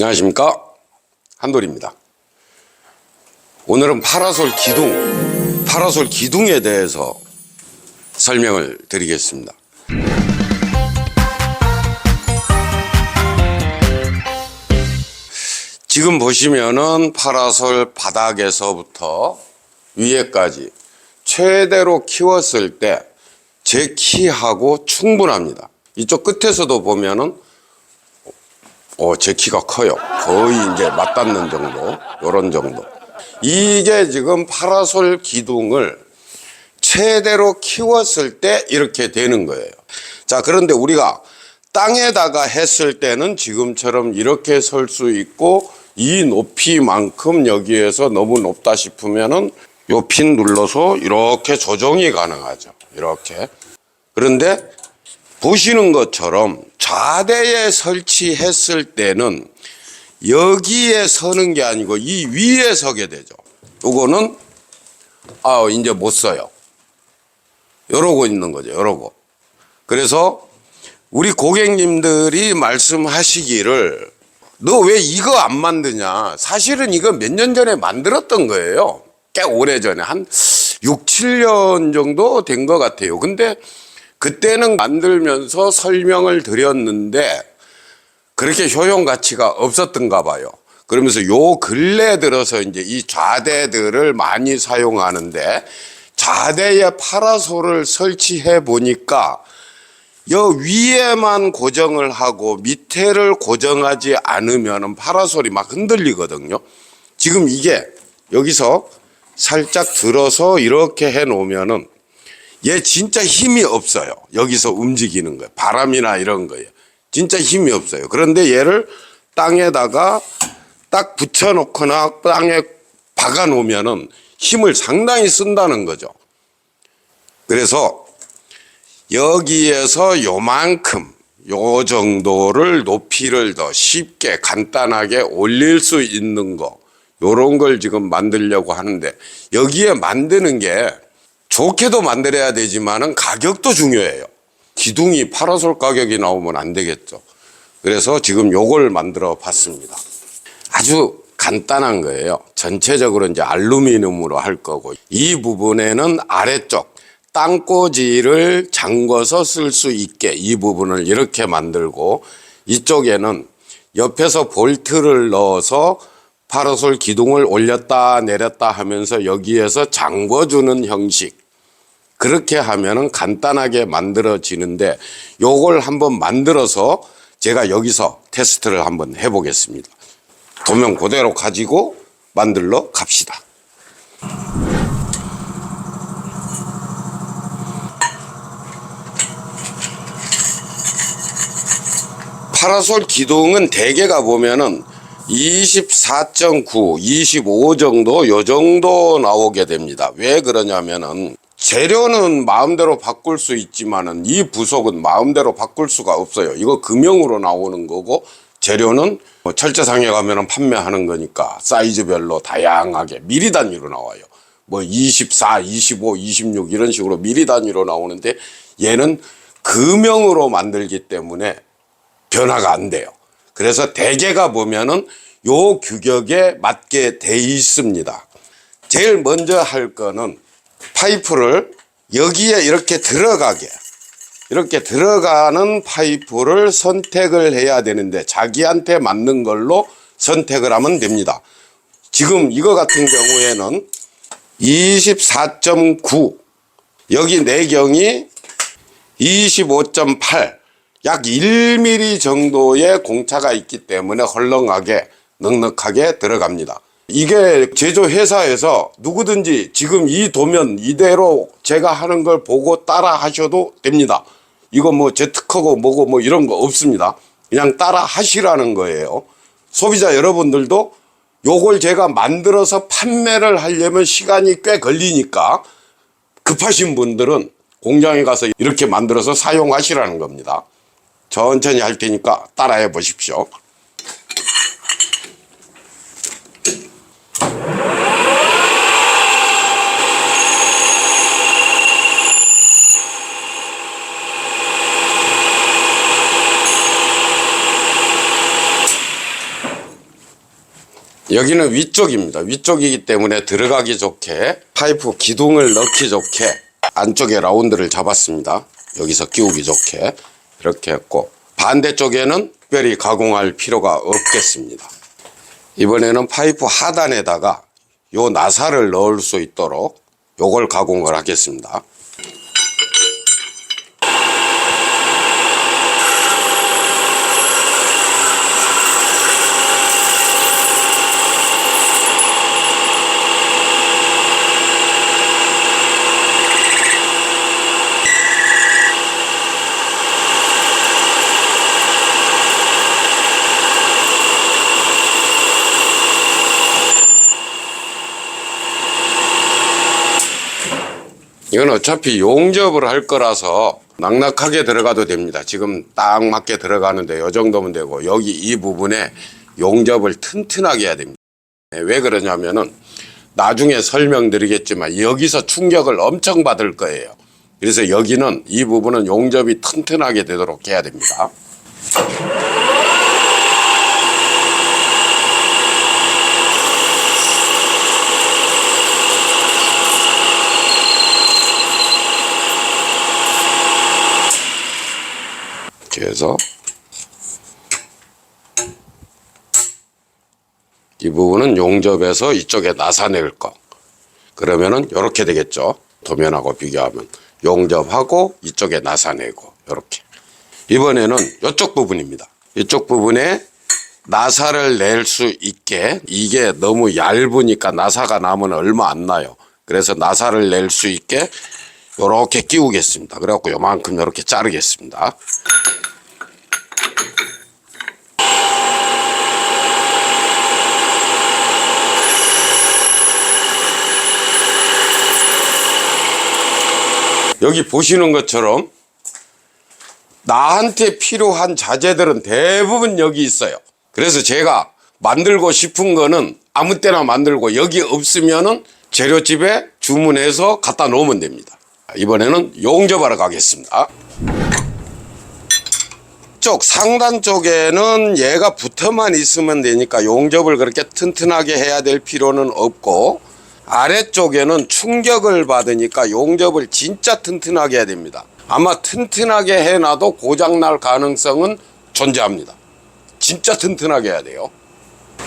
안녕하십니까? 한돌입니다. 오늘은 파라솔 기둥 파라솔 기둥에 대해서 설명을 드리겠습니다. 지금 보시면은 파라솔 바닥에서부터 위에까지 최대로 키웠을 때 제 키하고 충분합니다. 이쪽 끝에서도 보면은 어, 제 키가 커요. 거의 이제 맞닿는 정도, 요런 정도. 이게 지금 파라솔 기둥을 최대로 키웠을 때 이렇게 되는 거예요. 자, 그런데 우리가 땅에다가 했을 때는 지금처럼 이렇게 설 수 있고 이 높이만큼 여기에서 너무 높다 싶으면은 요 핀 눌러서 이렇게 조정이 가능하죠. 이렇게. 그런데 보시는 것처럼 좌대에 설치했을 때는 여기에 서는 게 아니고 이 위에 서게 되죠. 요거는 아 이제 못 써요. 이러고 있는 거죠. 이러고. 그래서 우리 고객님들이 말씀하시기를 너 왜 이거 안 만드냐? 사실은 이거 몇 년 전에 만들었던 거예요. 꽤 오래 전에 한 6, 7년 정도 된 것 같아요. 근데 그때는 만들면서 설명을 드렸는데 그렇게 효용 가치가 없었던가 봐요. 그러면서 요 근래 들어서 이제 이 좌대들을 많이 사용하는데 좌대에 파라솔을 설치해 보니까 여 위에만 고정을 하고 밑에를 고정하지 않으면 파라솔이 막 흔들리거든요. 지금 이게 여기서 살짝 들어서 이렇게 해 놓으면은 얘 진짜 힘이 없어요. 여기서 움직이는 거예요. 바람이나 이런 거예요. 진짜 힘이 없어요. 그런데 얘를 땅에다가 딱 붙여놓거나 땅에 박아 놓으면은 힘을 상당히 쓴다는 거죠. 그래서 여기에서 요만큼 요 정도를 높이를 더 쉽게 간단하게 올릴 수 있는 거 요런 걸 지금 만들려고 하는데 여기에 만드는 게 좋게도 만들어야 되지만은 가격도 중요해요. 기둥이 파라솔 가격이 나오면 안 되겠죠. 그래서 지금 요걸 만들어 봤습니다. 아주 간단한 거예요. 전체적으로 이제 알루미늄으로 할 거고 이 부분에는 아래쪽 땅꽂이를 잠궈서 쓸 수 있게 이 부분을 이렇게 만들고 이쪽에는 옆에서 볼트를 넣어서 파라솔 기둥을 올렸다 내렸다 하면서 여기에서 잠궈주는 형식 그렇게 하면은 간단하게 만들어지는데 요걸 한번 만들어서 제가 여기서 테스트를 한번 해보겠습니다. 도면 그대로 가지고 만들러 갑시다. 파라솔 기둥은 대개가 보면은 24.9, 25 정도 요 정도 나오게 됩니다. 왜 그러냐면은 재료는 마음대로 바꿀 수 있지만은 이 부속은 마음대로 바꿀 수가 없어요. 이거 금형으로 나오는 거고 재료는 뭐 철제상에 가면은 판매하는 거니까 사이즈별로 다양하게 미리 단위로 나와요. 뭐 24, 25, 26 이런 식으로 미리 단위로 나오는데 얘는 금형으로 만들기 때문에 변화가 안 돼요. 그래서 대개가 보면은 요 규격에 맞게 돼 있습니다. 제일 먼저 할 거는 파이프를 여기에 이렇게 들어가게 이렇게 들어가는 파이프를 선택을 해야 되는데 자기한테 맞는 걸로 선택을 하면 됩니다. 지금 이거 같은 경우에는 24.9 여기 내경이 25.8 약 1mm 정도의 공차가 있기 때문에 헐렁하게 넉넉하게 들어갑니다. 이게 제조회사에서 누구든지 지금 이 도면 이대로 제가 하는 걸 보고 따라 하셔도 됩니다. 이거 뭐 제 특허고 뭐고 뭐 이런 거 없습니다. 그냥 따라 하시라는 거예요. 소비자 여러분들도 요걸 제가 만들어서 판매를 하려면 시간이 꽤 걸리니까 급하신 분들은 공장에 가서 이렇게 만들어서 사용하시라는 겁니다. 천천히 할 테니까 따라해 보십시오. 여기는 위쪽입니다. 위쪽이기 때문에 들어가기 좋게 파이프 기둥을 넣기 좋게 안쪽에 라운드를 잡았습니다. 여기서 끼우기 좋게 이렇게 했고 반대쪽에는 특별히 가공할 필요가 없겠습니다. 이번에는 파이프 하단에다가 요 나사를 넣을 수 있도록 요걸 가공을 하겠습니다. 이건 어차피 용접을 할 거라서 낙낙하게 들어가도 됩니다. 지금 딱 맞게 들어가는데 요 정도면 되고 여기 이 부분에 용접을 튼튼하게 해야 됩니다. 네, 왜 그러냐면은 나중에 설명드리겠지만 여기서 충격을 엄청 받을 거예요. 그래서 여기는 이 부분은 용접이 튼튼하게 되도록 해야 됩니다. 그래서 이 부분은 용접해서 이쪽에 나사낼 거. 그러면은 이렇게 되겠죠. 도면하고 비교하면 용접하고 이쪽에 나사내고 이렇게. 이번에는 이쪽 부분입니다. 이쪽 부분에 나사를 낼 수 있게 이게 너무 얇으니까 나사가 나면 얼마 안 나요. 그래서 나사를 낼 수 있게 이렇게 끼우겠습니다. 그래갖고 요만큼 이렇게 자르겠습니다. 여기 보시는 것처럼 나한테 필요한 자재들은 대부분 여기 있어요. 그래서 제가 만들고 싶은 거는 아무 때나 만들고 여기 없으면은 재료집에 주문해서 갖다 놓으면 됩니다. 이번에는 용접하러 가겠습니다. 쪽 상단 쪽에는 얘가 붙어만 있으면 되니까 용접을 그렇게 튼튼하게 해야 될 필요는 없고 아래쪽에는 충격을 받으니까 용접을 진짜 튼튼하게 해야 됩니다. 아마 튼튼하게 해놔도 고장날 가능성은 존재합니다. 진짜 튼튼하게 해야 돼요.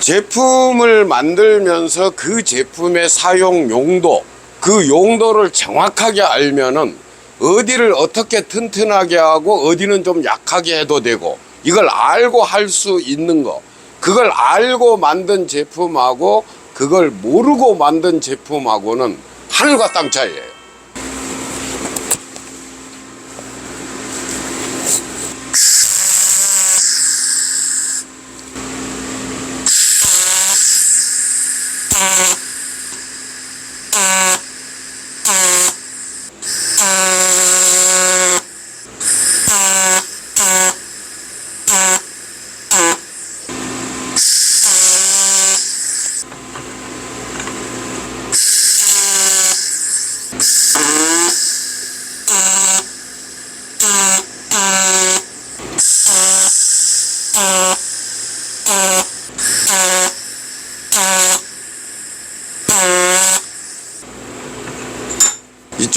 제품을 만들면서 그 제품의 사용 용도, 그 용도를 정확하게 알면은 어디를 어떻게 튼튼하게 하고 어디는 좀 약하게 해도 되고 이걸 알고 할 수 있는 거. 그걸 알고 만든 제품하고 그걸 모르고 만든 제품하고는 하늘과 땅 차이예요.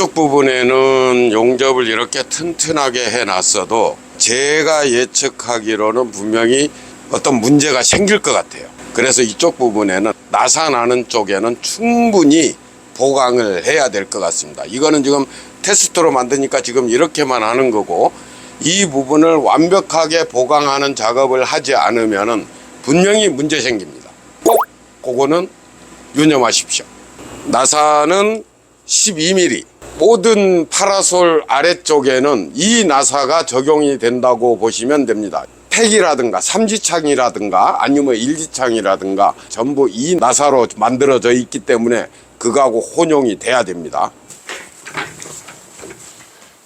이쪽 부분에는 용접을 이렇게 튼튼하게 해놨어도 제가 예측하기로는 분명히 어떤 문제가 생길 것 같아요. 그래서 이쪽 부분에는 나사나는 쪽에는 충분히 보강을 해야 될 것 같습니다. 이거는 지금 테스트로 만드니까 지금 이렇게만 하는 거고 이 부분을 완벽하게 보강하는 작업을 하지 않으면은 분명히 문제 생깁니다. 꼭 그거는 유념하십시오. 나사는 12mm. 모든 파라솔 아래쪽에는 이 나사가 적용이 된다고 보시면 됩니다. 팩이라든가 삼지창이라든가 아니면 일지창이라든가 전부 이 나사로 만들어져 있기 때문에 그거하고 혼용이 돼야 됩니다.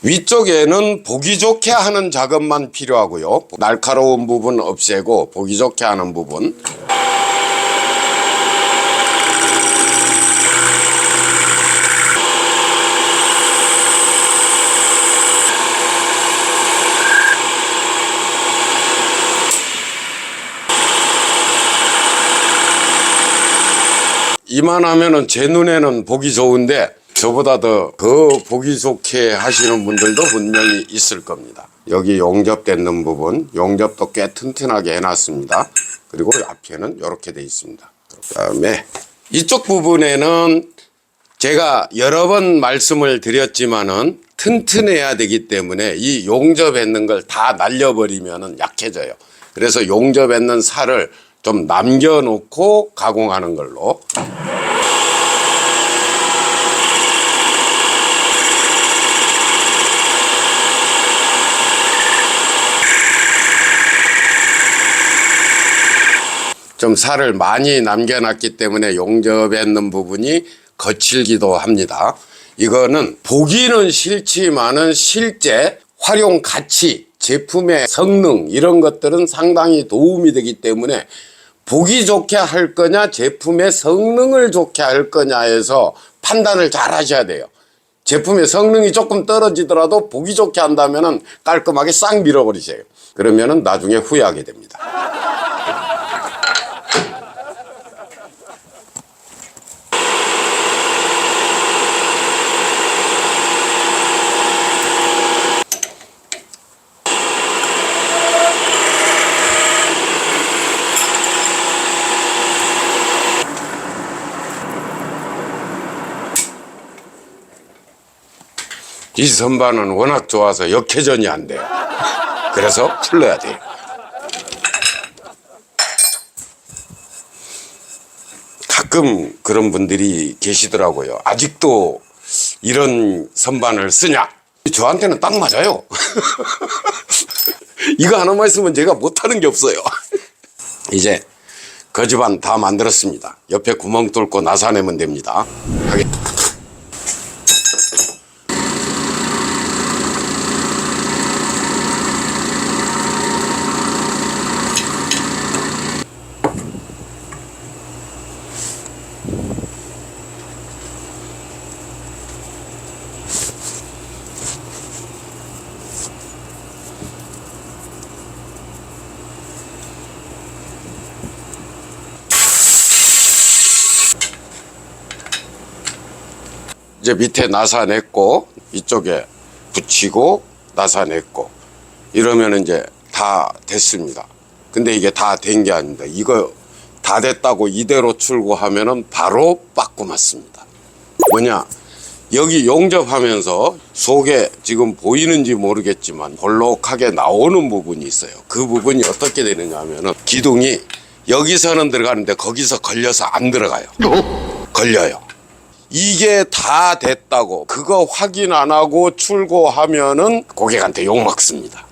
위쪽에는 보기 좋게 하는 작업만 필요하고요. 날카로운 부분 없애고 보기 좋게 하는 부분. 이만하면은 제 눈에는 보기 좋은데 저보다 더 더 보기 좋게 하시는 분들도 분명히 있을 겁니다. 여기 용접되는 부분, 용접도 꽤 튼튼하게 해놨습니다. 그리고 앞에는 이렇게 돼 있습니다. 그 다음에 이쪽 부분에는 제가 여러 번 말씀을 드렸지만은 튼튼해야 되기 때문에 이 용접했는 걸 다 날려버리면은 약해져요. 그래서 용접했는 살을 좀 남겨놓고 가공하는 걸로. 좀 살을 많이 남겨놨기 때문에 용접했는 부분이 거칠기도 합니다. 이거는 보기는 싫지만은 실제 활용 가치, 제품의 성능 이런 것들은 상당히 도움이 되기 때문에 보기 좋게 할 거냐, 제품의 성능을 좋게 할 거냐에서 판단을 잘 하셔야 돼요. 제품의 성능이 조금 떨어지더라도 보기 좋게 한다면은 깔끔하게 싹 밀어버리세요. 그러면 은 나중에 후회하게 됩니다. 이 선반은 워낙 좋아서 역회전이 안 돼요. 그래서 풀러야 돼요. 가끔 그런 분들이 계시더라고요. 아직도 이런 선반을 쓰냐? 저한테는 딱 맞아요. 이거 하나만 있으면 제가 못하는 게 없어요. 이제 거지반 다 만들었습니다. 옆에 구멍 뚫고 나사내면 됩니다. 이제 밑에 나사냈고 이쪽에 붙이고 나사냈고 이러면 이제 다 됐습니다. 근데 이게 다 된 게 아닙니다. 이거 다 됐다고 이대로 출고하면은 바로 빠꾸 맞습니다. 뭐냐? 여기 용접하면서 속에 지금 보이는지 모르겠지만 볼록하게 나오는 부분이 있어요. 그 부분이 어떻게 되느냐 하면은 기둥이 여기서는 들어가는데 거기서 걸려서 안 들어가요. 걸려요. 이게 다 됐다고 그거 확인 안 하고 출고하면은 고객한테 욕 먹습니다.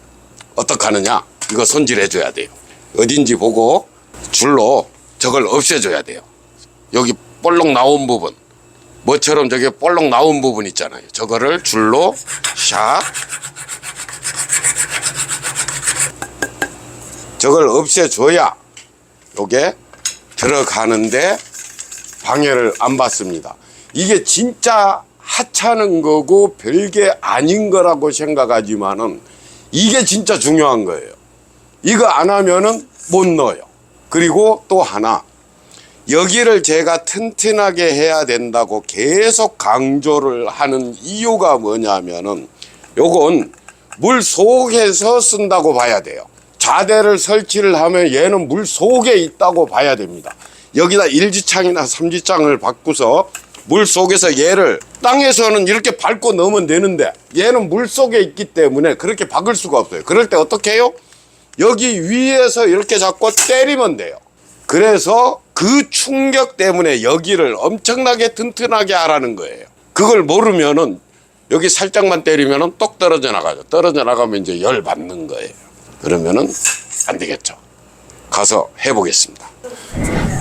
어떡하느냐? 이거 손질해 줘야 돼요. 어딘지 보고 줄로 저걸 없애줘야 돼요. 여기 볼록 나온 부분 뭐처럼 저게 볼록 나온 부분 있잖아요. 저거를 줄로 샥 저걸 없애줘야 요게 들어가는데 방해를 안 받습니다. 이게 진짜 하찮은 거고 별게 아닌 거라고 생각하지만은 이게 진짜 중요한 거예요. 이거 안 하면은 못 넣어요. 그리고 또 하나 여기를 제가 튼튼하게 해야 된다고 계속 강조를 하는 이유가 뭐냐면은 요건 물 속에서 쓴다고 봐야 돼요. 자대를 설치를 하면 얘는 물 속에 있다고 봐야 됩니다. 여기다 일지창이나 삼지창을 바꾸서 물 속에서 얘를 땅에서는 이렇게 밟고 넣으면 되는데 얘는 물 속에 있기 때문에 그렇게 박을 수가 없어요. 그럴 때 어떻게 해요? 여기 위에서 이렇게 잡고 때리면 돼요. 그래서 그 충격 때문에 여기를 엄청나게 튼튼하게 하라는 거예요. 그걸 모르면은 여기 살짝만 때리면은 똑 떨어져 나가죠. 떨어져 나가면 이제 열 받는 거예요. 그러면은 안 되겠죠. 가서 해보겠습니다.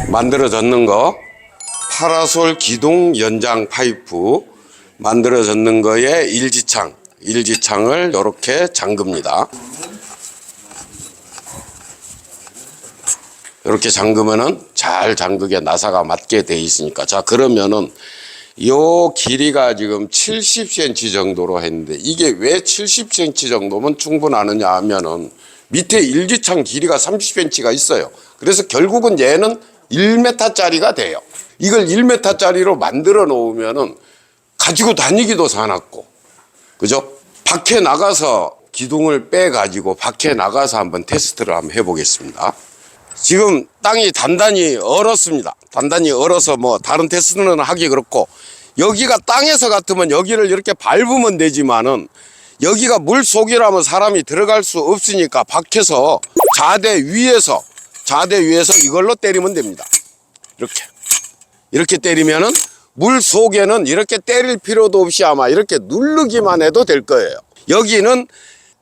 만들어졌는 거 파라솔 기둥 연장 파이프 만들어졌는 거에 일지창 일지창을 이렇게 잠급니다. 이렇게 잠그면은 잘 잠그게 나사가 맞게 돼 있으니까 자 그러면은 요 길이가 지금 70cm 정도로 했는데 이게 왜 70cm 정도면 충분하느냐 하면은 밑에 일지창 길이가 30cm가 있어요. 그래서 결국은 얘는 1m짜리가 돼요. 이걸 1m짜리로 만들어 놓으면은 가지고 다니기도 사납고 그죠? 밖에 나가서 기둥을 빼 가지고 밖에 나가서 한번 테스트를 한번 해보겠습니다. 지금 땅이 단단히 얼었습니다. 단단히 얼어서 뭐 다른 테스트는 하기 그렇고 여기가 땅에서 같으면 여기를 이렇게 밟으면 되지만은 여기가 물 속이라면 사람이 들어갈 수 없으니까 밖에서 자대 위에서 자대 위에서 이걸로 때리면 됩니다. 이렇게 이렇게 때리면은 물 속에는 이렇게 때릴 필요도 없이 아마 이렇게 누르기만 해도 될 거예요. 여기는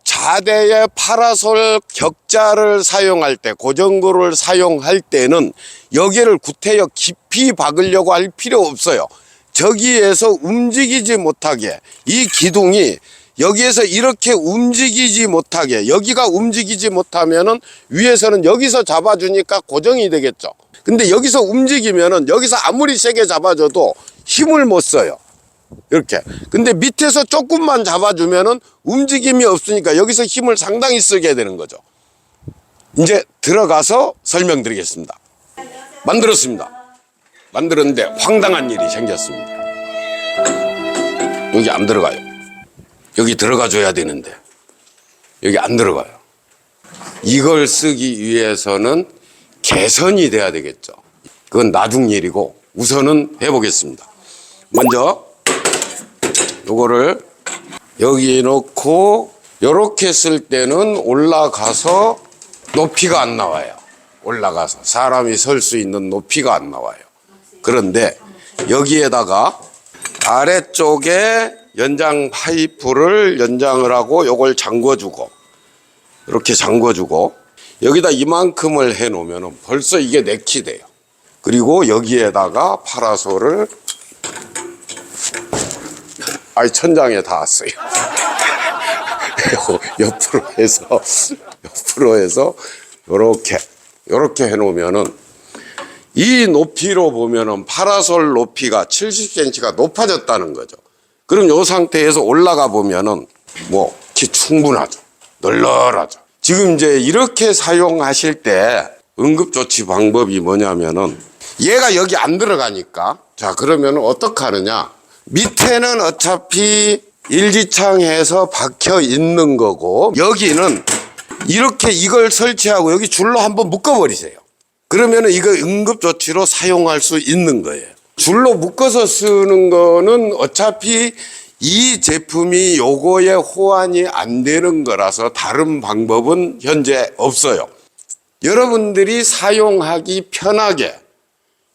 자대의 파라솔 격자를 사용할 때 고정구를 사용할 때는 여기를 구태여 깊이 박으려고 할 필요 없어요. 저기에서 움직이지 못하게 이 기둥이 여기에서 이렇게 움직이지 못하게 여기가 움직이지 못하면은 위에서는 여기서 잡아주니까 고정이 되겠죠. 근데 여기서 움직이면은 여기서 아무리 세게 잡아줘도 힘을 못 써요. 이렇게. 근데 밑에서 조금만 잡아주면은 움직임이 없으니까 여기서 힘을 상당히 쓰게 되는 거죠. 이제 들어가서 설명드리겠습니다. 만들었습니다. 만들었는데 황당한 일이 생겼습니다. 여기 안 들어가요. 여기 들어가 줘야 되는데 여기 안 들어가요. 이걸 쓰기 위해서는 개선이 돼야 되겠죠. 그건 나중 일이고 우선은 해보겠습니다. 먼저 요거를 여기 놓고 요렇게 쓸 때는 올라가서 높이가 안 나와요. 올라가서 사람이 설 수 있는 높이가 안 나와요. 그런데 여기에다가 아래쪽에 연장 파이프를 연장을 하고 요걸 잠궈주고 이렇게 잠궈주고 여기다 이만큼을 해 놓으면 벌써 이게 네키 돼요. 그리고 여기에다가 파라솔을 아이 천장에 닿았어요. 옆으로 해서 옆으로 해서 요렇게 요렇게 해 놓으면은 이 높이로 보면은 파라솔 높이가 70cm가 높아졌다는 거죠. 그럼 요 상태에서 올라가 보면은 뭐 키 충분하죠. 널널하죠. 지금 이제 이렇게 사용하실 때 응급조치 방법이 뭐냐면은 얘가 여기 안 들어가니까 자 그러면 어떻게 하느냐 밑에는 어차피 일지창해서 박혀 있는 거고 여기는 이렇게 이걸 설치하고 여기 줄로 한번 묶어버리세요. 그러면 이거 응급조치로 사용할 수 있는 거예요. 줄로 묶어서 쓰는 거는 어차피 이 제품이 요거에 호환이 안 되는 거라서 다른 방법은 현재 없어요. 여러분들이 사용하기 편하게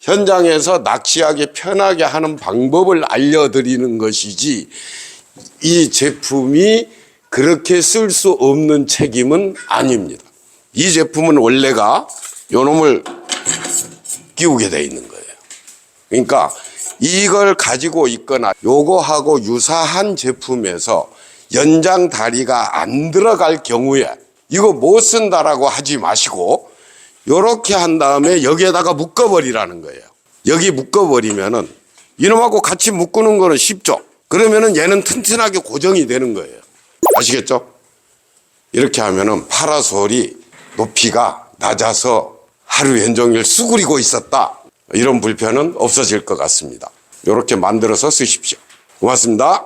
현장에서 낚시하기 편하게 하는 방법을 알려드리는 것이지 이 제품이 그렇게 쓸 수 없는 책임은 아닙니다. 이 제품은 원래가 요 놈을 끼우게 돼 있는 거예요. 그러니까 이걸 가지고 있거나 요거하고 유사한 제품에서 연장 다리가 안 들어갈 경우에 이거 못 쓴다라고 하지 마시고 요렇게 한 다음에 여기에다가 묶어버리라는 거예요. 여기 묶어버리면은 이놈하고 같이 묶는 거는 쉽죠. 그러면은 얘는 튼튼하게 고정이 되는 거예요. 아시겠죠? 이렇게 하면은 파라솔이 높이가 낮아서 하루 연종일 수그리고 있었다. 이런 불편은 없어질 것 같습니다. 이렇게 만들어서 쓰십시오. 고맙습니다.